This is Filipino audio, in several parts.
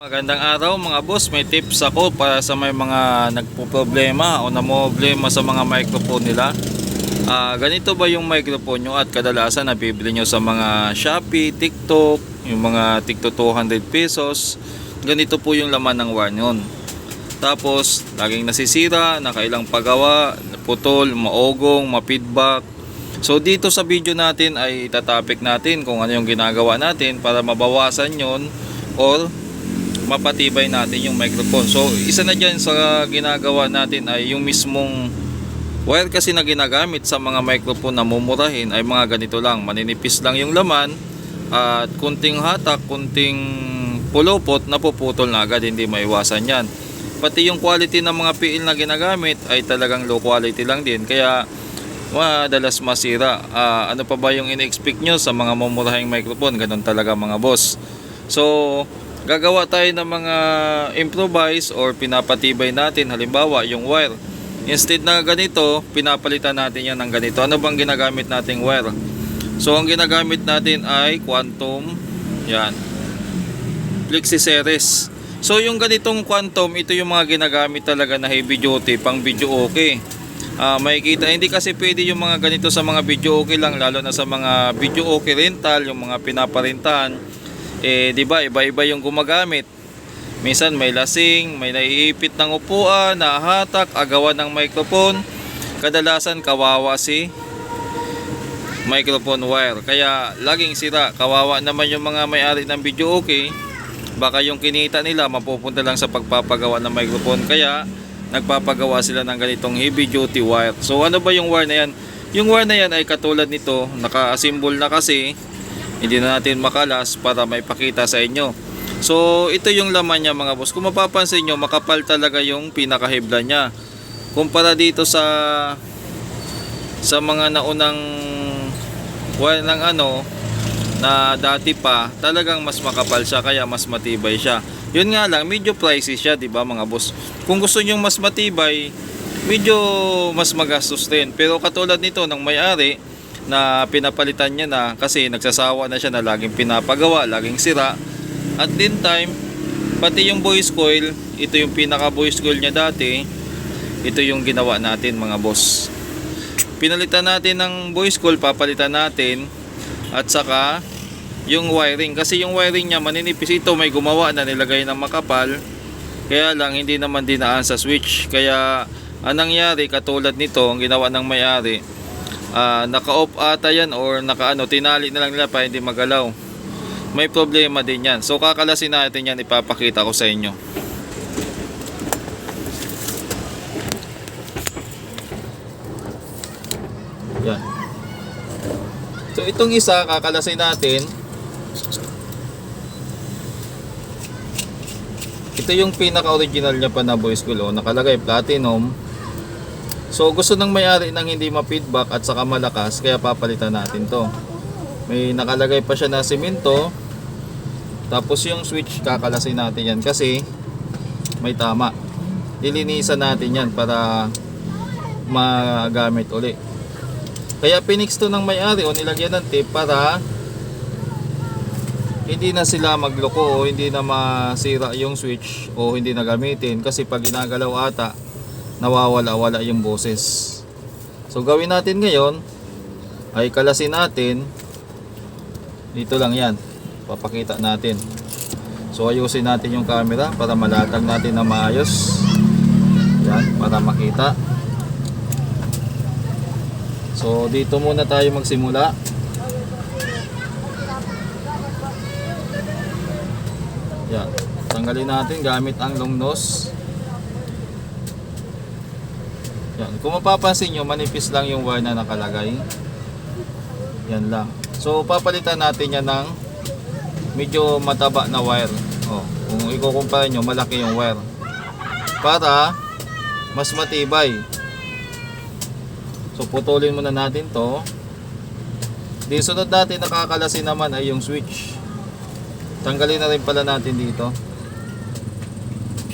Magandang araw mga boss, may tips ako para sa may mga nagpo-problema o namroblema sa mga microphone nila. Ah, ganito ba yung microphone nyo at kadalasan nabibili nyo sa mga Shopee, TikTok, yung mga TikTok 200 pesos. Ganito po yung laman ng wire nun. Tapos, laging nasisira, nakailang pagawa, putol, maogong, mapidback. So dito sa video natin ay tatapik natin kung ano yung ginagawa natin para mabawasan yon or mapatibay natin yung microphone. So, isa na dyan sa ginagawa natin ay yung mismong wire kasi na ginagamit sa mga microphone na mumurahin ay mga ganito lang. Maninipis lang yung laman at kunting hatak, kunting pulupot, napuputol na agad. Hindi maiwasan yan. Pati yung quality ng mga PL na ginagamit ay talagang low quality lang din. Kaya madalas masira. Ah, ano pa ba yung in-expect nyo sa mga mumurahing microphone? Ganun talaga mga boss. So, gagawa tayo ng mga improvise or pinapatibay natin. Halimbawa yung wire. Instead na ganito pinapalitan natin yan ng ganito. Ano bang ginagamit nating wire? So ang ginagamit natin ay quantum yan plexi series so yung ganitong quantum ito yung mga ginagamit talaga na heavy duty pang video okay. Ah, makikita hindi kasi pwede yung mga ganito sa mga video okay lang lalo na sa mga video okay rental yung mga pinaparintahan eh di ba iba-iba yung gumagamit. Minsan may lasing may naiipit ng upuan nahatak agawan ng microphone. Kadalasan kawawa si microphone wire. Kaya laging sira. Kawawa naman yung mga may-ari ng video okay? Baka yung kinita nila mapupunta lang sa pagpapagawa ng microphone. Kaya nagpapagawa sila ng ganitong heavy duty wire. So ano ba yung wire na yan? Yung wire na yan ay katulad nito naka-assemble na kasi hindi na natin makalas para may pakita sa inyo. So, ito yung laman niya mga boss. Kung mapapansin nyo, makapal talaga yung pinakahibla niya. Kumpara dito sa sa mga naunang well, ng ano na dati pa, talagang mas makapal siya kaya mas matibay siya. Yun nga lang, medyo pricey siya, 'di ba mga boss? Kung gusto niyo mas matibay, medyo mas magastos din. Pero katulad nito ng may-ari, na pinapalitan niya na kasi nagsasawa na siya na laging pinapagawa, laging sira. At din time, pati yung voice coil, ito yung pinaka voice coil niya dati. Ito yung ginawa natin mga boss. Pinalitan natin ng voice coil, papalitan natin. At saka yung wiring kasi yung wiring niya maninipis ito may gumawa na nilagay ng makapal. Kaya lang hindi naman dinaan sa switch. Kaya anong nangyari katulad nito, ang ginawa ng may-ari, ah, naka-off ata yan or naka-ano, tinali na lang nila para hindi magalaw. May problema din yan. So kakalasin natin yan, ipapakita ko sa inyo. Yan. So itong isa, kakalasin natin. Ito yung pinaka-original niya pa na voice coil. oh. Nakalagay platinum. So gusto ng may-ari ng hindi ma-feedback at saka malakas kaya papalitan natin to. May nakalagay pa siya na simento. Tapos yung switch kakalasin natin yan kasi may tama. Lilinisan natin yan para magamit uli. Kaya pinix to ng may-ari o nilagyan ng tape para hindi na sila magloko o hindi na masira yung switch o hindi na gamitin kasi pag ginagalaw ata nawawala-wala yung boses. So gawin natin ngayon ay kalasin natin dito lang yan. Papakita natin. So ayusin natin yung camera para malatag natin na maayos. Yan, para makita. So dito muna tayo magsimula. Yan. Tanggalin natin gamit ang long nose. Yan. Kung mapapansin nyo, manipis lang yung wire na nakalagay. Yan lang. So, papalitan natin yan ng medyo mataba na wire. Oh, kung ikukumpara nyo, malaki yung wire. Para mas matibay. So, putulin muna natin to. Di sunod natin nakakalasin naman ay yung switch. Tanggalin na rin pala natin dito.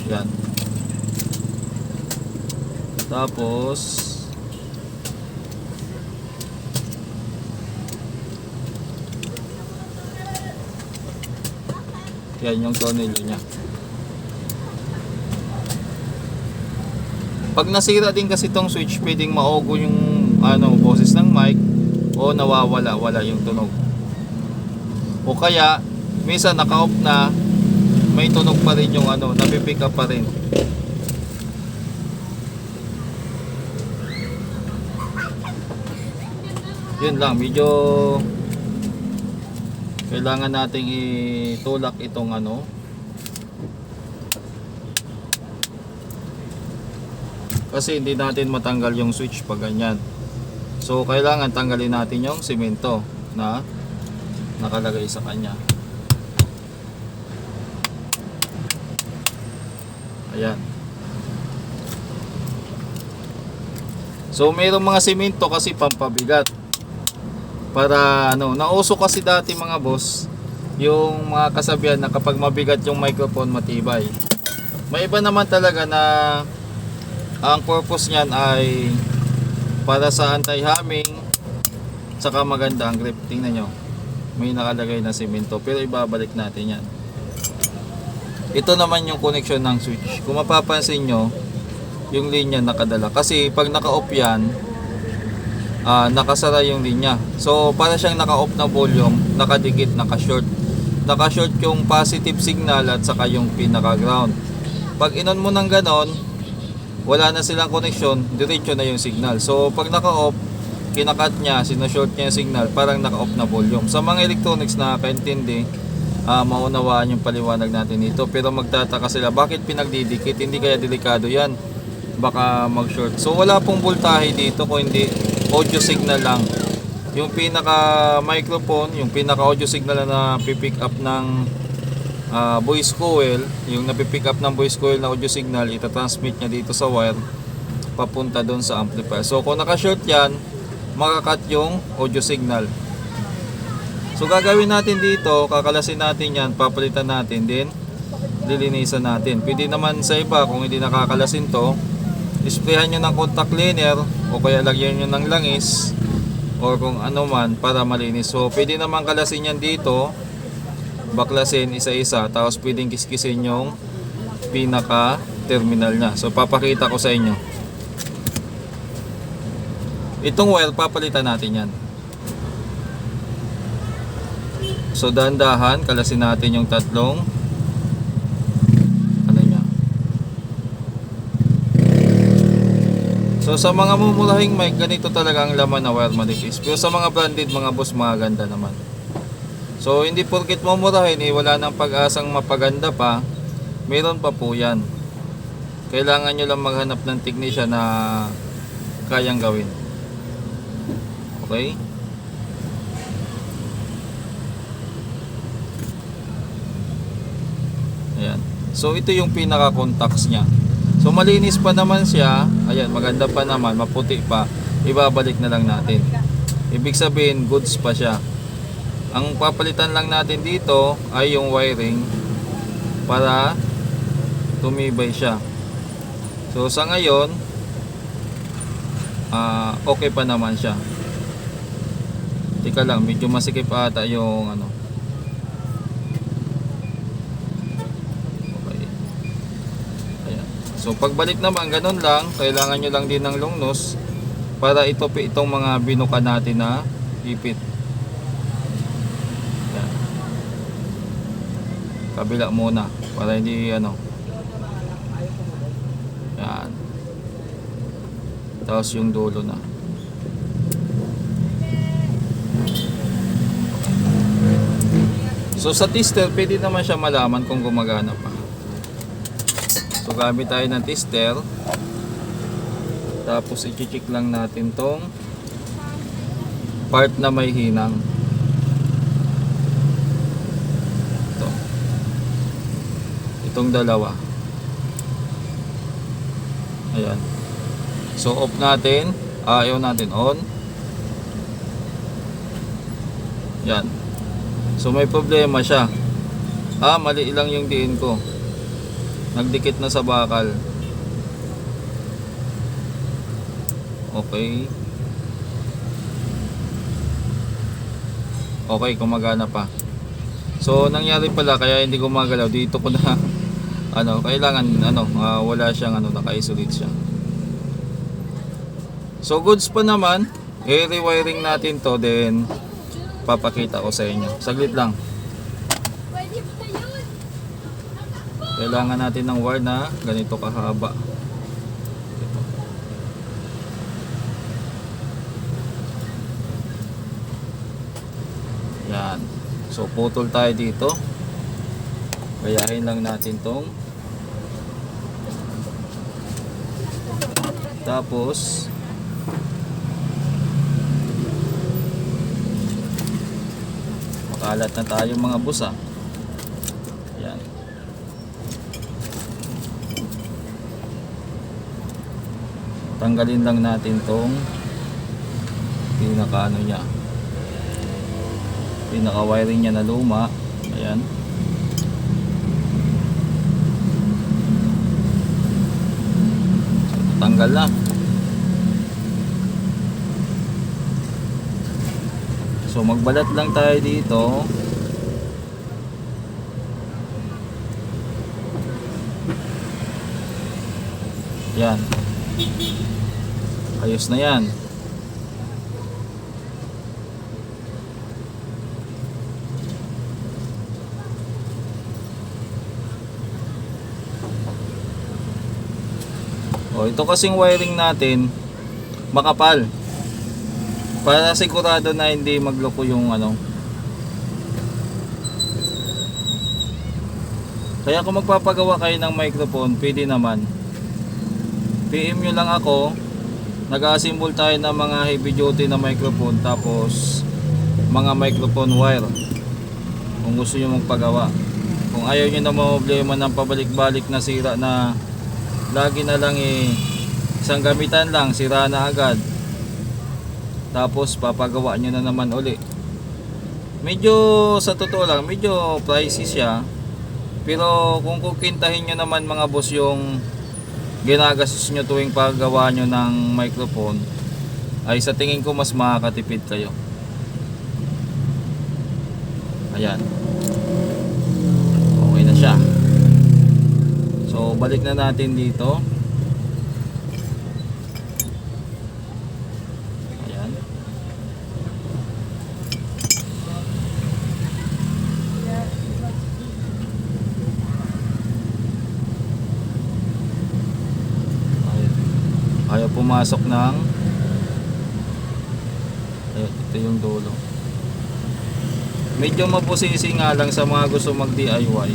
Yan. Tapos Yan yung tornillo niya. Pag nasira din kasi tong switch, pwedeng maugo yung ano, boses ng mic o nawawala, wala yung tunog. O kaya, minsan naka-off na, may tunog pa rin yung ano, napipick up pa rin. Yun lang, medyo kailangan nating itulak itong ano. Kasi hindi natin matanggal yung switch pag ganyan. So kailangan tanggalin natin yung simento na nakalagay sa kanya. Ayan. So mayroong mga simento kasi pampabigat para ano nauso kasi dati mga boss yung mga kasabihan na kapag mabigat yung microphone matibay. May iba naman talaga na ang purpose niyan ay para sa anti-humming saka maganda ang grip. Tingnan nyo may nakalagay na simento pero ibabalik natin yan. Ito naman yung connection ng switch. Kung mapapansin nyo yung linya nakadala. Kasi pag naka-off yan ah, nakasara yung linya so para siyang naka-off na volume nakadikit, naka-short naka-short yung positive signal at saka yung pinaka-ground pag inon mo ng ganon wala na silang connection, diretso na yung signal. So, pag naka-off, kinakat niya, sinashort niya yung signal, parang naka-off na volume. Sa mga electronics na kaintindi, ah maunawaan yung paliwanag natin dito. Pero magtataka sila, bakit pinagdidikit? Hindi kaya delikado yan. Baka mag-short. So, wala pong voltahe dito kung hindi audio signal lang. Yung pinaka microphone, yung pinaka audio signal na pipick up ng ah, voice coil, yung napipick up ng voice coil na audio signal, itatransmit niya dito sa wire papunta doon sa amplifier. So kung naka-short yan, makakat yung audio signal. So gagawin natin dito, kakalasin natin yan, papalitan natin din, lilinisan natin. Pwede naman sa iba, kung hindi nakakalasin to, isprayan nyo ng contact cleaner o kaya lagyan nyo ng langis or kung ano man para malinis. So pwede naman kalasin yan dito, baklasin isa-isa tapos pwedeng kiskisin yung pinaka terminal niya so papakita ko sa inyo. Itong wire papalitan natin yan. So dahan-dahan kalasin natin yung tatlong ano niya so sa mga mumurahing mic ganito talaga ang laman na wire manipis pero sa mga branded mga boss maganda naman So hindi porket mumurahin eh wala nang pag-asang mapaganda pa, meron pa po 'yan. Kailangan nyo lang maghanap ng technician na kayang gawin. Okay? Ayan. So ito yung pinaka contacts niya. So malinis pa naman siya. Ayan, maganda pa naman, maputi pa. Ibabalik na lang natin. Ibig sabihin, goods pa siya. Ang papalitan lang natin dito ay yung wiring para tumibay siya. So sa ngayon, ah, okay pa naman siya. Tika lang, medyo masikip ata yung ano. Okay. Ayan. So pagbalik naman, ganun lang. Kailangan nyo lang din ng long nose para itupi itong mga binuka natin na ipit. Yan. Kabila muna para hindi ano. Yan. Tapos yung dulo na. So sa tester, pwede naman siya malaman kung gumagana pa. So gamit tayo ng tester. Tapos i-check lang natin tong part na may hinang. Ito. Itong dalawa. Ayan. So off natin. Ah, ayaw natin on. Yan. So may problema siya. Ah, mali lang yung diin ko. Nagdikit na sa bakal. Okay. Okay, gumagana pa. So, nangyari pala kaya hindi gumagalaw dito ko na ano, kailangan ano, ah, wala siyang ano, naka-isolate siya. So goods pa naman, i-rewiring natin to then papakita ko sa inyo. Saglit lang. Pwede ba yun? Kailangan natin ng wire na ganito kahaba. Yan. So putol tayo dito. Gayahin lang natin tong Tapos Makalat na tayo mga busa. Yan. Tanggalin lang natin tong pinaka ano niya. Pinaka wiring niya na luma. Ayan. Tanggal na. So magbalat lang tayo dito. Yan. Ayos na yan. O ito kasing wiring natin makapal. Para sigurado na hindi magloko yung ano. Kaya kung magpapagawa kayo ng microphone, pwede naman. PM nyo lang ako. Nag-assemble tayo ng mga heavy duty na microphone tapos mga microphone wire. Kung gusto nyo magpagawa. Kung ayaw nyo na problema ng pabalik-balik na sira na lagi na lang eh isang gamitan lang, sira na agad. Tapos papagawa nyo na naman uli. Medyo sa totoo lang, medyo pricey siya. Pero kung kukintahin nyo naman mga boss yung ginagastos nyo tuwing paggawa nyo ng microphone ay sa tingin ko mas makakatipid kayo. Ayan. Okay na siya. So balik na natin dito. Ayan. Ayaw, ayaw pumasok ng Ayan, ito yung dulo. Medyo mabusisi nga lang sa mga gusto mag DIY.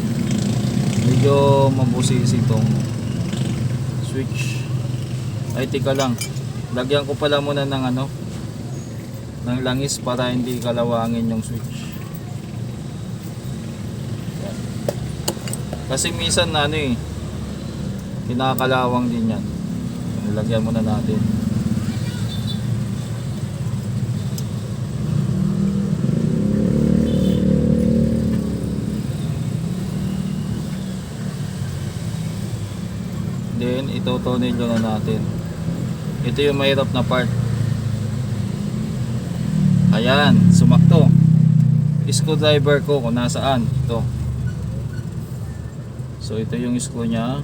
Medyo mabusisi itong switch. Ay, tika lang. Lagyan ko pala muna ng ano ng langis para hindi kalawangin yung switch. Kasi minsan na ano eh kinakalawang din yan. Nilagyan muna natin. Then itotonilyo na natin. Ito yung mahirap na part. Ayan, sumakto. Screwdriver ko kung nasaan. Ito. So ito yung screw niya.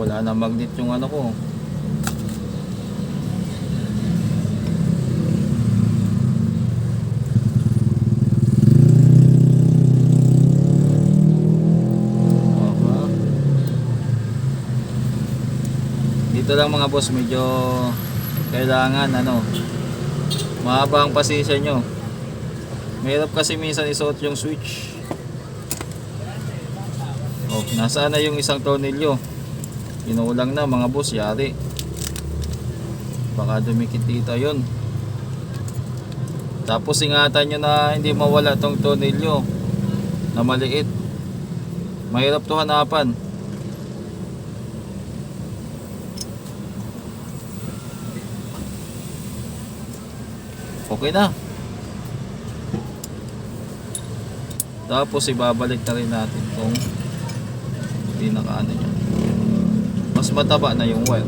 Wala na magnet yung ano ko. Dito lang mga boss medyo kailangan ano mahaba ang pasensya nyo. Mahirap kasi minsan isuot yung switch. Oh, nasaan na yung isang tornilyo? Kinulang na mga boss, yari. Baka dumikit dito yun. Tapos ingatan nyo na hindi mawala tong tornilyo na maliit. Mahirap to hanapan. Okay na. Tapos ibabalik na rin natin tong pinaka ano niya mas mataba na yung wire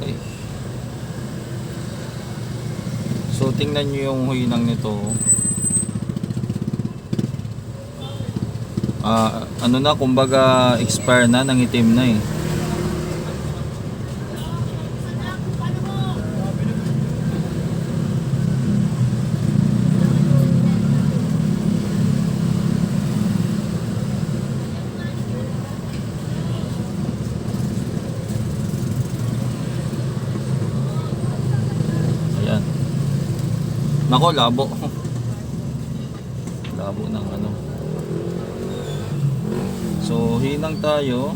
Okay. So tingnan nyo yung huinang nito Ah, ano na kumbaga expire na, nangitim na eh. Ayan. Nako, labo ng ano. So, hinang tayo.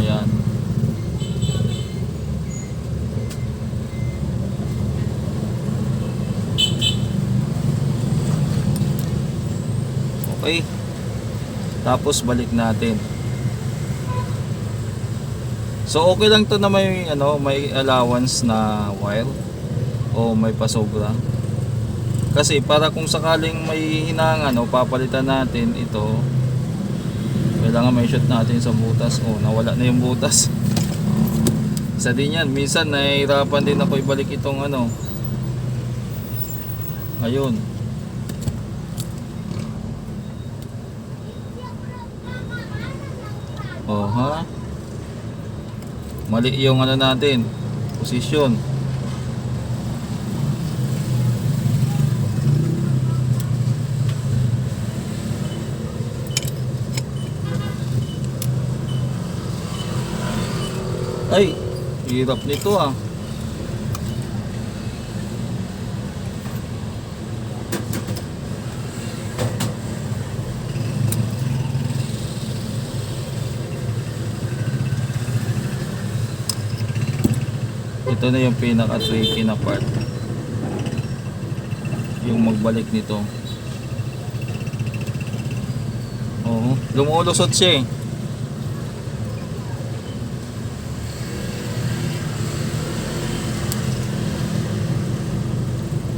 Ayan. Okay. Tapos balik natin. So okay lang to na may ano, may allowance na wire o may pasobra. Kasi para kung sakaling may hinang ano, papalitan natin ito. Kailangan may shot natin sa butas. Oh, nawala na yung butas. Isa din yan. Minsan nahihirapan din ako ibalik itong ano. Ayun. Oh, ha? Mali yung ano natin, posisyon. Ay, hirap nito ah. Ito na yung pinaka-tricky na part. Yung magbalik nito. Oo, lumulusot siya eh.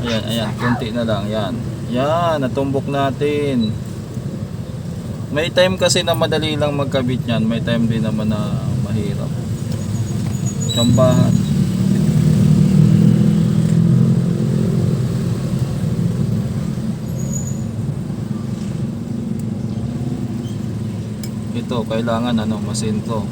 Ayan, ayan, konti na lang, yan. Yan, natumbok natin. May time kasi na madali lang magkabit yan, may time din naman na mahirap. Tsambahan. Ito, kailangan ano, masintro.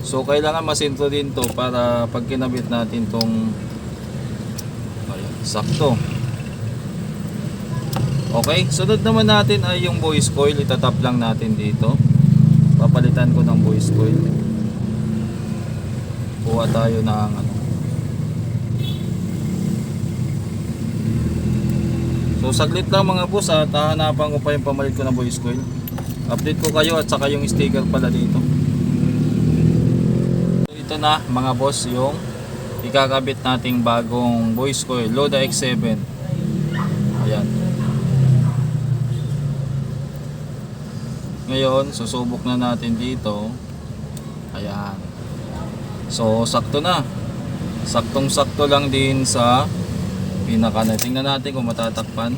So kailangan masintro din to para pag kinabit natin tong ayan, sakto. Okay, sunod naman natin ay yung voice coil, itatap lang natin dito. Papalitan ko ng voice coil. Kuha tayo ng ano. So saglit lang mga boss at hahanapan ko pa yung pamalit ko ng voice coil. Update ko kayo at saka yung sticker pala dito. So, ito na mga boss yung ikakabit nating bagong voice coil Loda X7 ayan. Ngayon susubok na natin dito. Ayan. So sakto na. Saktong sakto lang din sa pinaka na tingnan natin kung matatakpan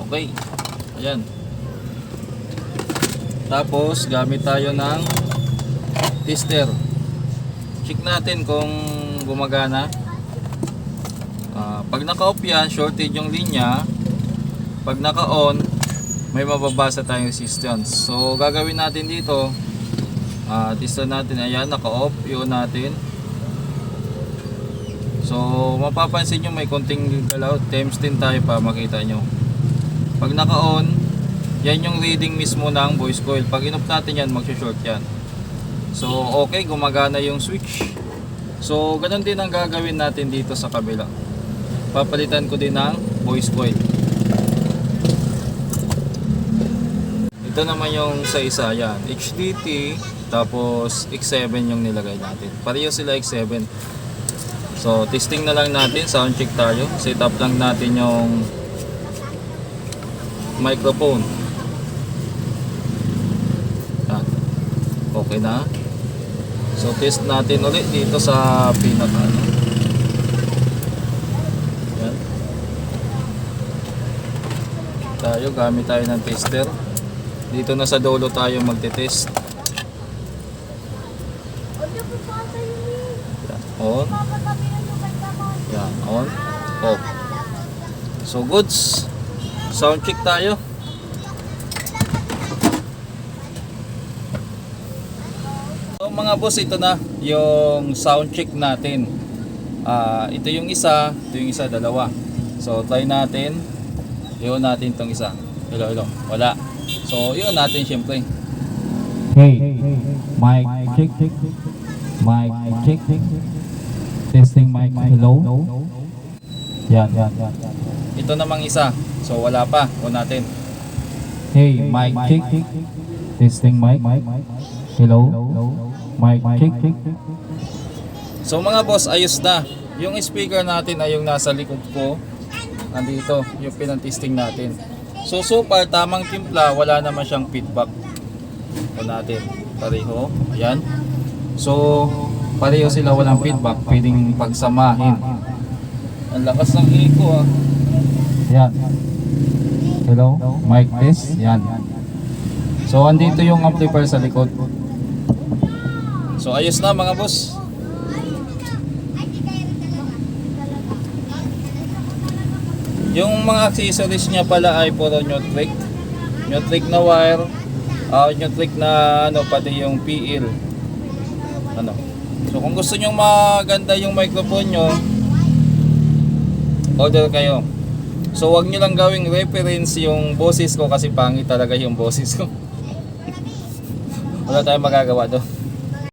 okay ayan tapos gamit tayo ng tester. Check natin kung gumagana. Ah, pag naka-off yan, shorted yung linya. Pag naka-on, may mababasa tayong resistance. So gagawin natin dito, ah tester natin, ayan, naka-off, yun natin. So mapapansin nyo may konting galaw, times 10 tayo pa makita nyo. Pag naka-on, yan yung reading mismo ng voice coil. Pag in-off natin yan, magsha-short yan. So, okay, gumagana yung switch. So, ganun din ang gagawin natin dito sa kabila. Papalitan ko din ng voice coil. Ito naman yung sa isa, yan. HDT, tapos X7 yung nilagay natin. Pareho sila X7. So, testing na lang natin. Sound check tayo. Set up lang natin yung microphone. Yan. Okay na. So test natin ulit dito sa pinaka ano. Yan. Tayo gamit tayo ng tester. Dito na sa dulo tayo magte-test. Huwag niyo po patay yun. Yan. On. Papatabi na yung kay Tamon. Yan. On. Off. So goods. Sound check tayo. So mga boss, ito na yung sound check natin. Ah, ito yung isa, ito yung isa, dalawa. So try natin. Yun natin tong isa. Hello, hello. Wala. So yun natin syempre. Hey, mic check, mic check, testing mic, hello. Yan, yan, yan. Ito namang isa. So wala pa. O natin. Hey, mic check, testing mic, hello. Mic check, So mga boss, ayos na. Yung speaker natin ay yung nasa likod ko. Nandito, yung pinantisting natin. So so far, tamang timpla, wala naman siyang feedback. O natin, pareho. Ayan. So, pareho sila walang feedback. Pwedeng pagsamahin. Ang lakas ng echo ah. Yan. Hello, mic test, yan. So, andito yung amplifier sa likod. So, ayos na mga boss. Yung mga accessories niya pala ay puro Nutric. Nutric na wire. Uh, Nutric na ano, pati yung PL. Ano. So, kung gusto nyo maganda yung microphone nyo, order kayo. So, wag nyo lang gawing reference yung boses ko kasi pangit talaga yung boses ko. Wala tayong magagawa doon.